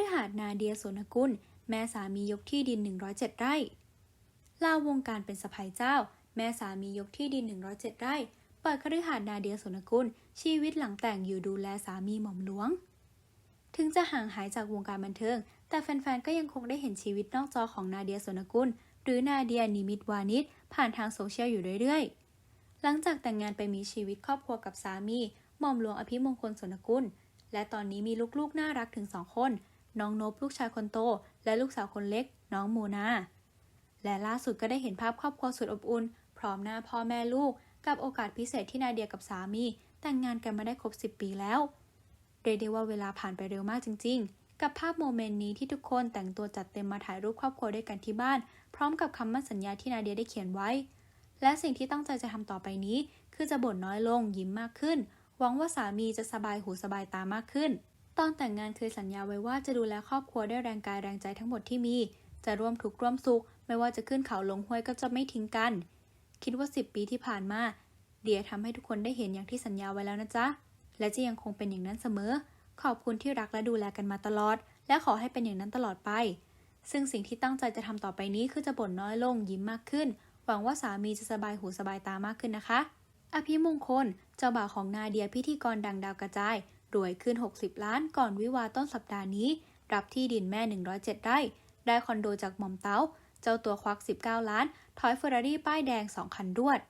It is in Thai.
ฤหาสนาเดียโสนกุล แม่สามียกที่ดิน 107 ไร่ ลาวงการเป็นสะใภ้เจ้า แม่สามียกที่ดิน 107 ไร่ เปิดคฤหาสนาเดียโสนกุล ชีวิตหลังแต่งอยู่ดูแลสามีหม่อมหลวง ถึงจะห่างหายจากวงการบันเทิง แต่แฟนๆ ก็ยังคงได้เห็นชีวิตนอกจอของนาเดียโสนกุล หรือนาเดียนิมิตวานิชผ่านทางโซเชียลอยู่เรื่อยๆ หลังจากแต่งงานไปมีชีวิตครอบครัวกับสามีหม่อมหลวงอภิมงคลสนกุลและตอนนี้มีลูกๆ น่ารักถึงสองคน น้องนบลูกชายคนโต และลูกสาวคนเล็ก น้องโมนา และล่าสุดก็ได้เห็นภาพครอบครัวสุดอบอุ่น พร้อมหน้าพ่อแม่ลูก กับโอกาสพิเศษที่นาเดียกับสามี แต่งงานกันมาได้ครบ 10 ปีแล้วเรียกได้ว่าเวลาผ่านไปเร็วมากจริง ๆ กับภาพโมเมนต์นี้ที่ทุกคนแต่งตัวจัดเต็มมาถ่ายรูปครอบครัวด้วยกันที่บ้าน พร้อมกับคำมั่นสัญญาที่นาเดียได้เขียนไว้ และสิ่งที่ตั้งใจจะทำต่อไปนี้ คือจะบ่นน้อยลงยิ้มมากขึ้น หวังว่าสามีจะสบายหูสบายตามากขึ้น ตอนแต่งงานเคยสัญญาไว้ว่าจะดูแลครอบครัวด้วยแรงกายแรงใจทั้งหมดที่มี จะร่วมทุกข์ร่วมสุข ไม่ว่าจะขึ้นเขาลงห้วยก็จะไม่ทิ้งกัน คิดว่า 10 ปีที่ผ่านมา เดียทำให้ทุกคนได้เห็นอย่างที่สัญญาไว้แล้วนะจ๊ะ และจะยังคงเป็นอย่างนั้นเสมอ ขอบคุณที่รักและดูแลกันมาตลอด และขอให้เป็นอย่างนั้นตลอดไป ซึ่งสิ่งที่ตั้งใจจะทำต่อไปนี้คือจะบ่นน้อยลงยิ้มมากขึ้น หวังว่าสามีจะสบายหูสบายตามากขึ้นนะคะ อภิมงคล เจ้าบ่าวของนาเดียพิธีกรดังดาวกระจาย รวยขึ้น 60 ล้านก่อนวิวาต้นสัปดาห์นี้ รับที่ดินแม่ 107 ไร่ ได้คอนโดจากหม่อมเต้า เจ้าตัวควัก 19 ล้าน ถอยเฟอร์รารี่ป้ายแดง 2 คันรวด